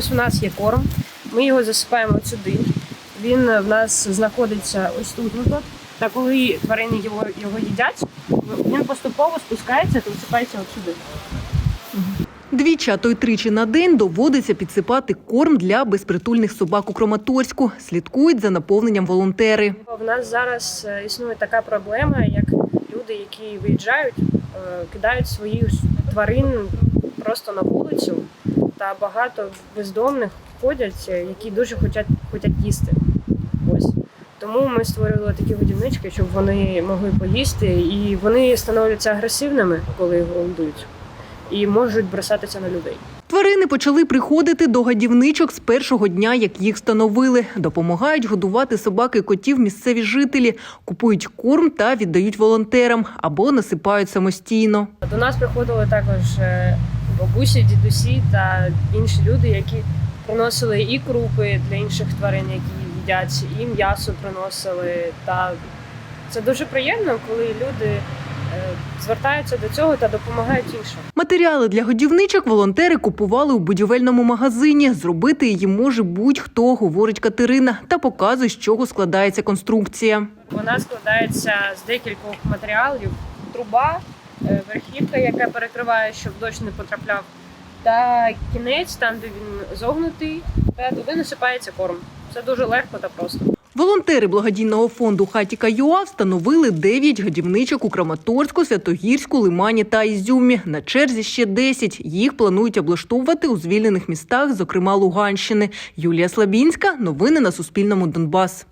Ось у нас є корм. Ми його засипаємо от сюди. Він в нас знаходиться ось тут. Ну, тут. Та коли тварини його, його їдять, він поступово спускається та висипається от сюди. Двічі, а то й тричі на день доводиться підсипати корм для безпритульних собак у Краматорську. Слідкують за наповненням волонтери. В нас зараз е, існує така проблема, як люди, які виїжджають, е, кидають своїх тварин просто на вулицю, та багато бездомних ходять, е, які дуже хочуть, хочуть їсти. Ось. Тому ми створювали такі годівнички, щоб вони могли поїсти, і вони становляться агресивними, коли голодують, і можуть бросатися на людей. Тварини почали приходити до гадівничок з першого дня, як їх встановили. Допомагають годувати собак і котів місцеві жителі, купують корм та віддають волонтерам або насипають самостійно. До нас приходили також е, бабусі, дідусі та інші люди, які приносили і крупи для інших тварин, які їдять, і м'ясо приносили. Та це дуже приємно, коли люди е, звертаються до цього та допомагають іншим. Матеріали для годівничок волонтери купували у будівельному магазині. Зробити її може будь-хто, говорить Катерина, та показує, з чого складається конструкція. Вона складається з декількох матеріалів: труба, верхівка, яка перекриває, щоб дощ не потрапляв, та кінець, там де він зогнутий, та туди насипається корм. Це дуже легко та просто. Волонтери благодійного фонду Хатіка ЮА встановили 9 годівничок у Краматорську, Святогірську, Лимані та Ізюмі. На черзі ще 10. Їх планують облаштовувати у звільнених містах, зокрема Луганщини. Юлія Слабінська. Новини на Суспільному. Донбас.